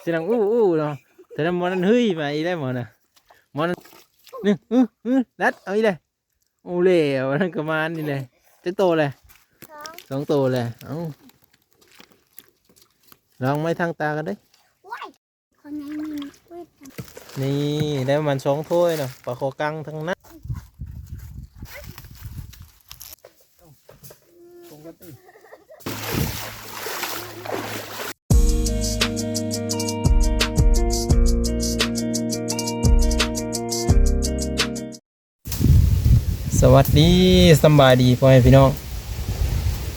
เสียงอู้อู้เนาะแต่นั้นมันนั้นเฮ้ยมาอีได้หมอน่ะมันนี่อื้ออื้อนัดเอาอีเลยโอ้เล่วันนั้นก็มานี่เลยจะโตเลยสองโตเลยเอ้าลองไม้ทางตากันได้นี่ได้มันสองถ้วยเนาะปลาโคกังทั้งนั้น สวัสดีสบายดีพ่อแม่พี่น้อง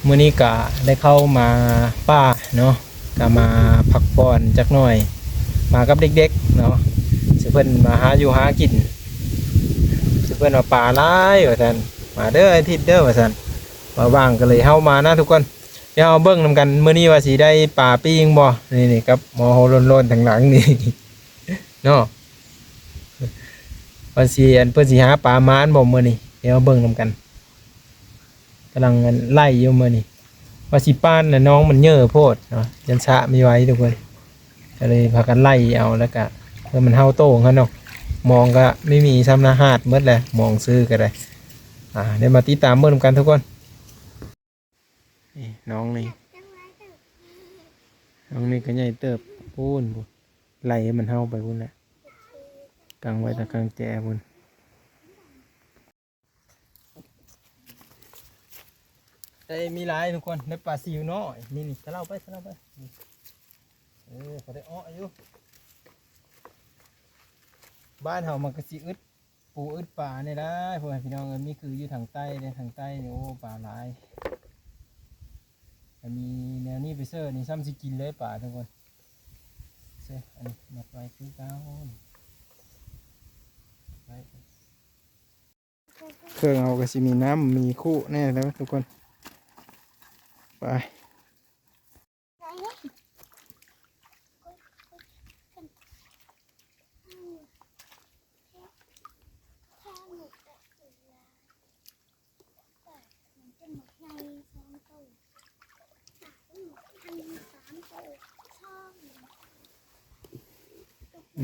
มื้อนี้กะได้เข้ามาป้าเนาะกะมาพักผ่อนจักหน่อย มากับเด็กๆเนาะสิเพิ่นมาหาอยู่หากินสิเพิ่นว่าป่าหลายว่าซั่นมาเด้ออาทิตย์เด้อว่าซั่นมาว่างก็เลยเฮามานะทุกคนเดี๋ยวเอาเบิ่งนำกันมื้อนี้ว่าสิได้ป่าปิ้งบ่นี่นี่ครับหมอโหโลนๆทางหลังนี่เนาะว่าสิอันเพิ่อนสิหาป่ามานบ่เมื้อนี้ ดี๋ยวเอาเบิ่งนำกันกำลังไล่อยู่มื้อนี้ว่าสิป้านน่ะน้องมันเยอะโพดเนาะยันชะมีไว้ทุกคนก็เลยพากันไล่เอาแล้วก็เพื่อมันเฮาโต้งเขาเนาะมองก็ไม่มีซ้ำนาหาดเมื่อแหละมองซื้อก็ได้อ่าเดี๋ยวมาติดตามเมื่อกันทุกคนนี่น้องนี่จังไรเด้อน้องนี่ก็ใหญ่เติบพูนพูนไล่ให้มันเฮาไปพูนแหละกลางไว้ตะกลางแจพูน ได้มีหลายทุกคนได้ปลาซิวน้อยนี่นี่ทะเลาไปทะเลาไปเออพอได้อ้ออยู่บ้านเฮามันก็สิอึดปูอึดป่าเนี่ยได้พวกพี่น้องเอ้ยมีคืออยู่ทางใต้เนี่ยทางใต้เนี่ยโอ้ป่าหลายมีแนวนี้ไปเซอร์นี่ซ้ำสิกินเลยป่าทุกคนเซออันนี้มัดไว้คือเก้าไว้เครื่องเอาก็สิมีน้ำมีคู่แน่แล้วทุกคน ไปไหนเนี่ยโอ๊ยโอ๊ยกันอืมแค่แค่หมึกอะเสือแต่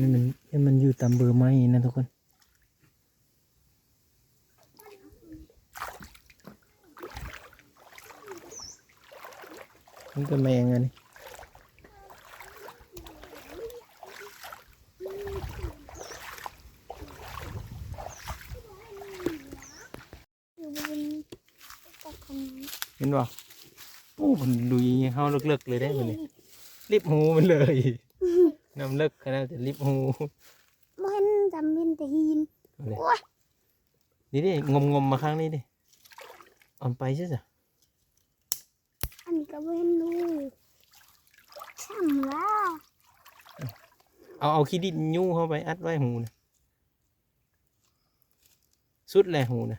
มันนี่มันนี่มันอยู่ตามเบอร์ไม้นะทุกคน นก็แมงอันนี้อยู่บนตะคงเห็นป่ะโอ้มันลุยเฮาเลิกๆเลยได้มันนี่รีบหูมันเลยน้ำเลิกขนาดจะรีบหูมันจำเป็นแต่หินเอาเลยโอ้ยนี่ดิงมงมๆมาข้างนี้ดิเออนไปใช่จ้ะอั นนี้ก็เป็นดูช่ำละเอาเอาขี้ดินยู่เข้าไปอัดไว้หูนะสุดแหละหูนะ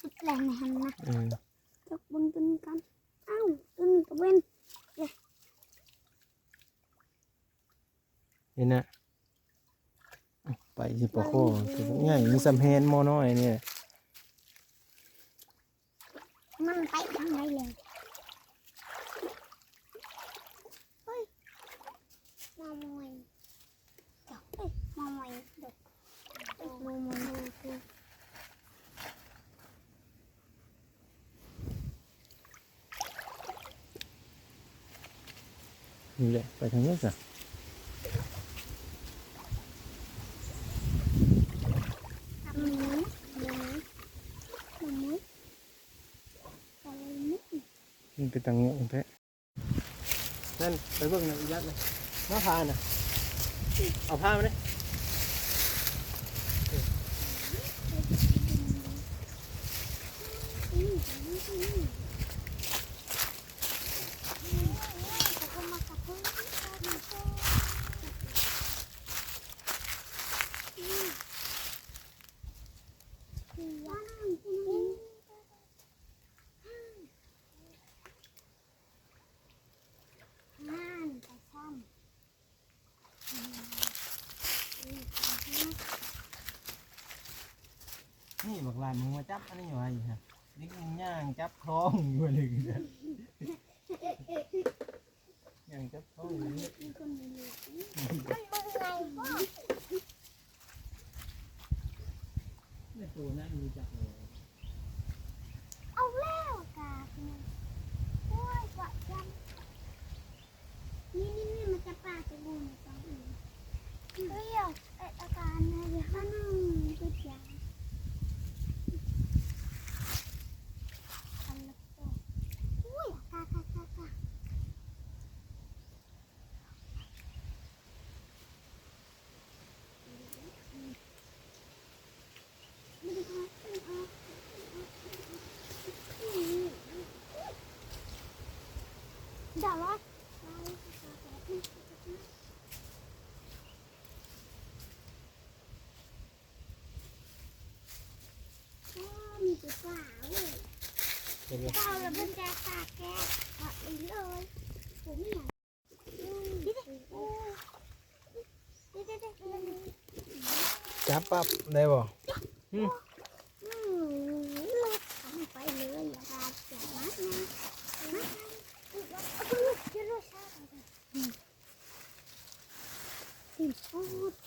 สุดแรงในหันนะเออยกบนตุนกันอ้าวตุนก็เป็นเห็นนะเอาไปสิปะโคคือง่ายมีสำแฮนหมอน้อยเนี่ยมันไปทางไหนเลยเฮ้ยมามวยดอกเอ้ยมามวยดอกเอ้ยมามวยดูดู นี่แหละไปทางนี้จ้ะทำนี้นี้นี้อะไรนี่มันไปทางนี้ยแพะนั่นไปเบิ่งนะยัดเลยมาพาน่ะเอาผ้ามาเลย นี่บักลานมึงมาจับอันนี้อยู่ไอ้ฮะนี่มึงย่างจับคล้องอยู่เลยนะย่างจับคล้องอยู่นี่ไม่ตัวนั้นมีจับเลยเอาแล้วกาโอ้ยกว่าจังนี่นี่นี่มันจะปาจะบูนตอนอื่เรียกอาการอะไรฮะนึง มีตัวเปล่าเว้ยเห็นไหม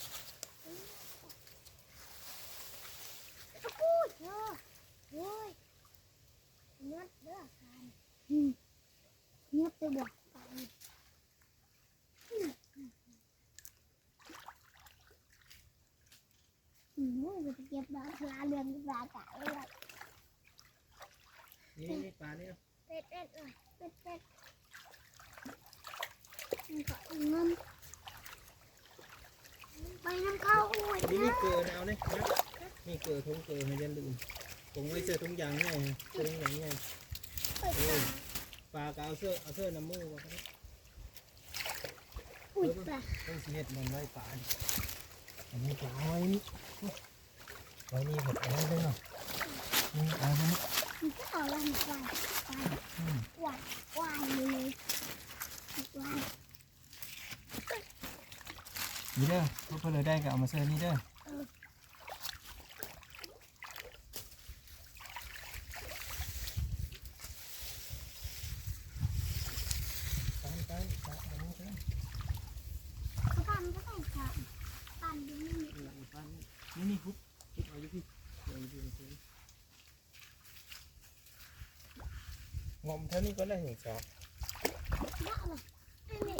เกันอืมเนื้อไปบอกไปอืมอืมโอ้ยจะเก็บดอกลาเรือนปลากะเลยนี่นี่ปลาเนี่ยเป็ดเป็ดเลยเป็ดเป็ดมันก็เงินไปน้ำเข้าอ้วยนี่นะนี่เกลือเอาเนี่ยนะนี่เกลือทงเกลือให้ยันลืมผมไว้เสื้อทุงยางไงเสื้อทุงยางไงเปิดตาปลาก็เอาเสื้อเอาเสื้อน้ำมือมาก็ได้อุ้ยปลาต้องสิเฮ็ดมันไว้ปลาดิอันนี้ปลาไว้นี่ไว้นี่แบบเอาไว้ด้วยเนาะนี่เอาไว้นี่มันก็เอาละมันวายวายวายวายเลยยวายนี่เด้อเพื่อเลยได้ก็เอามาเสื้อนี่เด้อตามตามตามตามตาม ปั่นก็ต้องปั่นปั่นดูนี่ เออตามนี่นี่คุบคุบเอาอยู่พี่เอาอยู่พี่เอาอยู่พี่ งอมเท่านี้ก็ได้เห็นสอบได้เลยอันนี้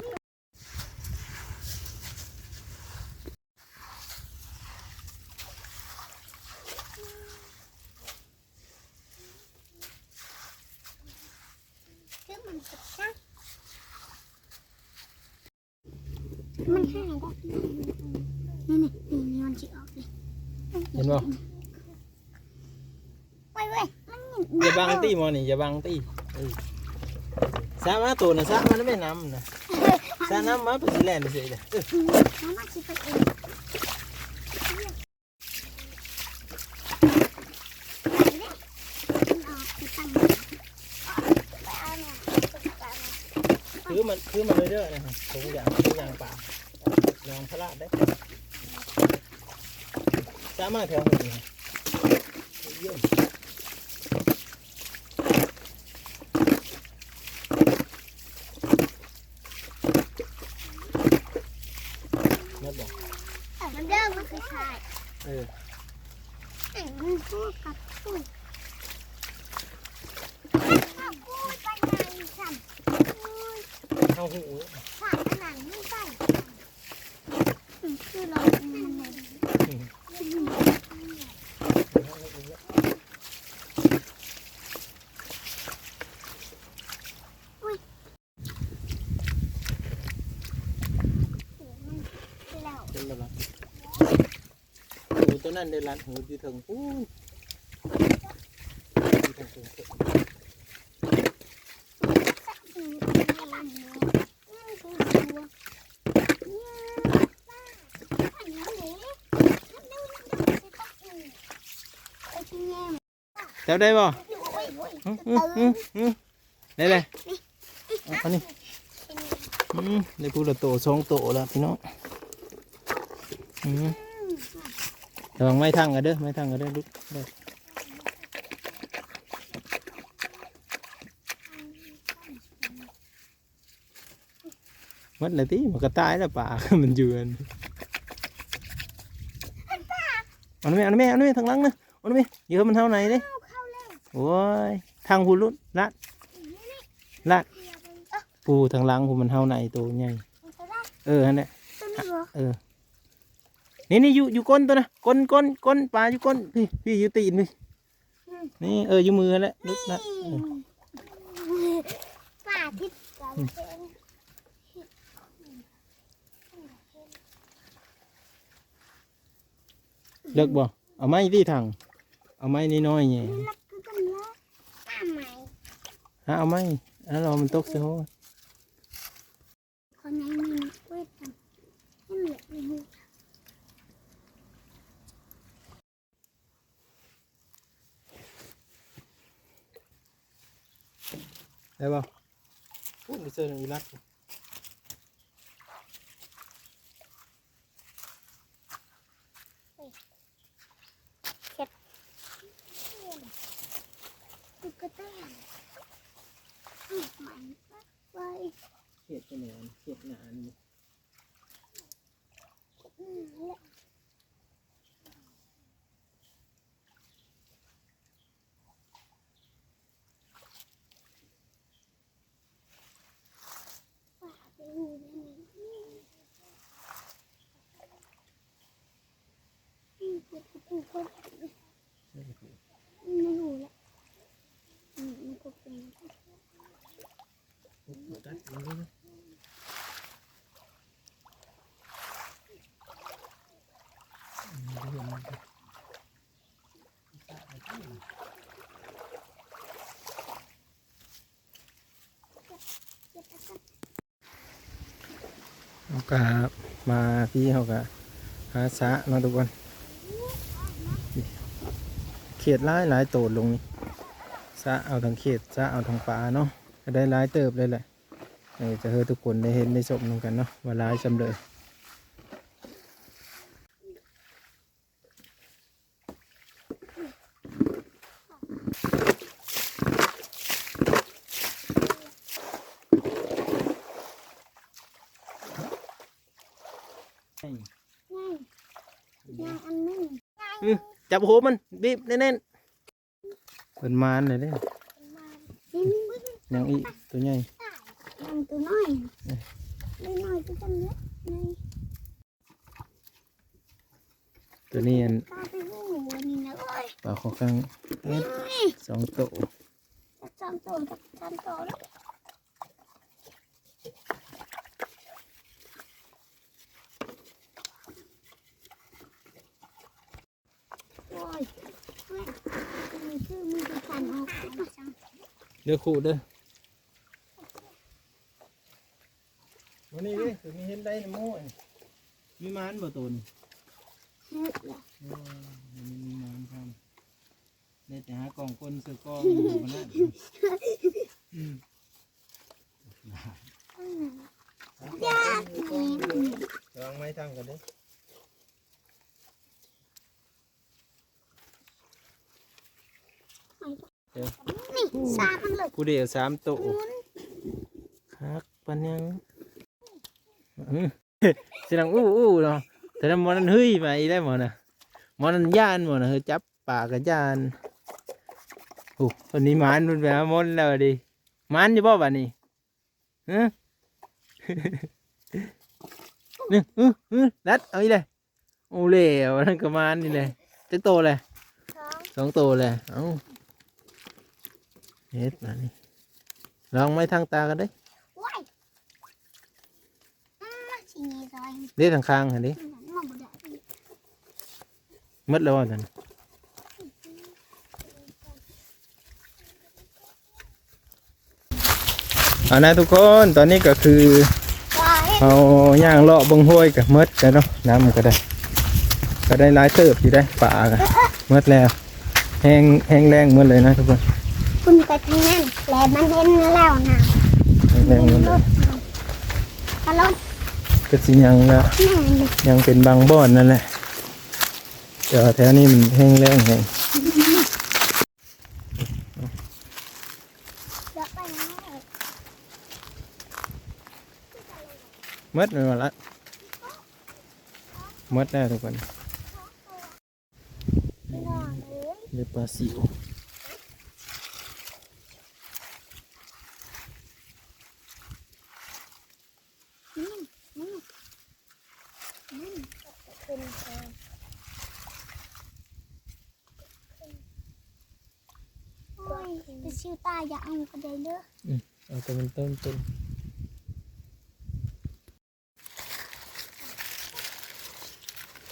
คือมันสุดนะมันให้ได้นี่นี่นี่นี่มันจะออกเลยเห็นบ่ไว้ไว้มันอย่าบังตีหมอนี่อย่าบังตีเออ สามาตัวน่ะสามันไม่น้ำนะสาน้ำมาเป็นสิแลนเฉยๆเด้อเออน้ำมันจะไปเองมันออกไปตั้งไปเอาเนี่ยไปเอาเนี่ยคือมันคือมันเรื่อยๆนะครับทุกอย่างทุกอย่างป่าลองพระได้สามารถแถวหนึ่งครับเยี่ยมนัดบอก แต่มันเดิมมันคือชาย เออ แต่ มันพูดกับพูดถ้าพูดไปไหนสั่นพูดเข้าหูขาดขนาดไม่ใส่คือเรามันเลยแล้วเป็นแบบนั้นหูตัวนั้นเดินลัดหูที่ถึงปู้งถึงถึงอืมมันเนี่ยนั่นคือตัวเนี่ยป้าอันนี้เลยมันดูมันดูสิต้องอืมไอ้ที่แง่จั บได้ป่ะอยู่โอ้ยโอ้ยอืมอืมอืมอืมได้เลยเอาอันนี้ มได้พูดละโตสองโตแล้วพี่น้องอืมระวังไม้ทั้งกันเด้อไม้ทั้งกันเด้อลุกเด้อมัดเลยที่มันก็ตายแล้วป่ามันเยือนเอาหน่อยเอาหน่อยเอาหน่อยทางหลังนะเอาหน่อยเยอะมันเท่าไหนเด้เข้าเข้าเลยโอ้ยทางพูลุดลัดลัดเดี๋ยวมันก็ปูทางหลังผมมันเท่าไหนตัวใหญ่มันจะได้เออฮันแหละตัวนี้เหรอเออนี่นี่อยู่อยู่ก้นตัวนะก้นก้นก้นปลาอยู่ก้นพี่พี่อยู่ตีนพี่นี่เอออยู่มือแล้วลุกละเออป่าทิศ เลิกบ่เอาไม้ที่ถังเอาไม้น้อยๆเนี่ยฮะเอาไม้แล้วรอมันตกเสียโหคนไหนมีกล้วยทำให้เหลือไม่หูได้ป่ะพูดไม่เจอหนึ่งวิลักษ กะมาพี่เขากะหาสะเนาะทุกคนนี่เขียดหลายหลายโตดลงนี่สะเอาทางเขียดสะเอาทางปลาเนาะก็ได้หลายเติบเลยแหละเออจะเห้ทุกคนได้เห็นได้ชมนำกันเนาะว่าหลายจำเลยง่ายอันนึงง่าย อื้อ จับโหมันบีบแน่นๆเป็นมานเลยเด้มาดิ้นบึ้งยังอีตัวใหญ่ยังตัวน้อยตัวน้อยก็จำเยอะในตัวนี้อันกาไปหูนี่นะเอ้ยปลาขอกังเอ็ดสองโตวจะจำตัวกับจำตัวแล้ว ยเฮ้ยมีชื่อมีจะขันออกเดี๋ยวขู่เด้อวันนี้ดิตัวนี้เห็นได้ในโม่ยมีมานบ่ตัวนี้เฮ็ดละเออมันมีมานครับได้แต่หากล่องคนซื้อกล้องอยู่บนนั้นอืมยากนี่ลองไม่ทำกันเด้อ นี่สามมันเลย ผู้เดียวสามโตวหมุนคักปันยังอื้อเสียงอู้อู้เนาะแต่ถ้าหมอนั้นเฮ้ยมาอีได้หมอนะหมอนั้นย่านหมอนะเฮ้ยจับปากกับย่านโอ้วันนี้หมานมันไปหามนแล้วดิหมานอยู่บ่บ้านี้ฮะนี่อื้ออื้อรัดเอาอีเลยโอ้เล่วันนั้นก็หมานนี่เลยจักโตเลยสองสองโตเลยเอ้า เฮ็ดมานี่ลองไม้ทางตากันได้ว้ายอ่าชิงีซอยเด็ดทางข้างเห็นดิมองบ่ได้หมดแล้วว่าท่านเอานะทุกคนตอนนี้ก็คือว้ายเอาย่างเลาะเบงห้วยกับมดกันเนาะน้ำก็ได้ ก็ได้หลายเติบอยู่ได้ป่ากันมดแล้วแห้งแห้งแรงหมดเลยนะทุกคน คุณไปทางนั้นแหลมันเห็นแล้วนะแห้งแรงหมดเลยฮัลโหลก็สิยังละแม่นี่ยังเป็นบางบ่อนนั่นแหละแต่ว่าแถวนี้มันแห้งแรงแห้งเดี๋ยวไปนะมดมันหมดละมดแล้วทุกคนพี่น้องเอ้ย เรียกปลาสิว นี่นี่นี่ขึ้นไปโอ้ยไปชิวตา อย่าเอากระเดยเด้อเอาแต่มันต้นต้น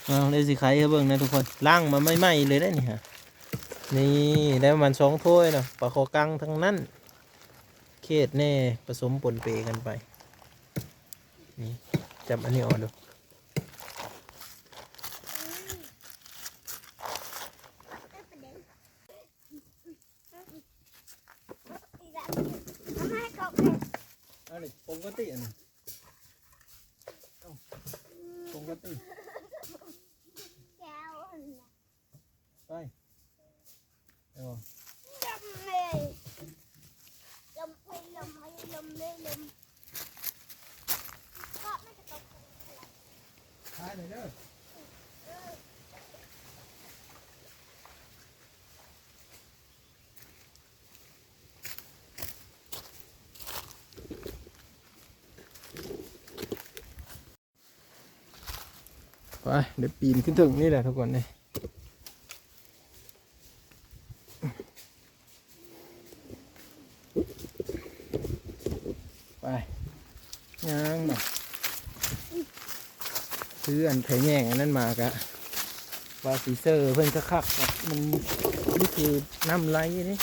เอาได้สิไข่ให้เบิ่งนะทุกคนล่างมาไม่ไหม้เลยได้นี่ฮะนี่ได้ประมาณสองถ้วยเนาะปลาคอกังทั้งนั้น เขตแน่ผสมปนเปกันไป นี่จับอันนี้ออกดู อันนี้ปกติอันนี้เอ้าปกติแก้วอันน่ะไปเอาลมเลยลมไปลมไปลมเลยลมก็ไม่จะตก ทายหน่อยเด้อ ไปเดี๋ยวปีนขึ้นถึงนี่แหละทุกคนเลยไปย่างมาซื้ออันไผ่แง่งอันนั้นมากะว่าสีเซอร์เพิ่นก็คักมันนี่คือน้ำไหลนี่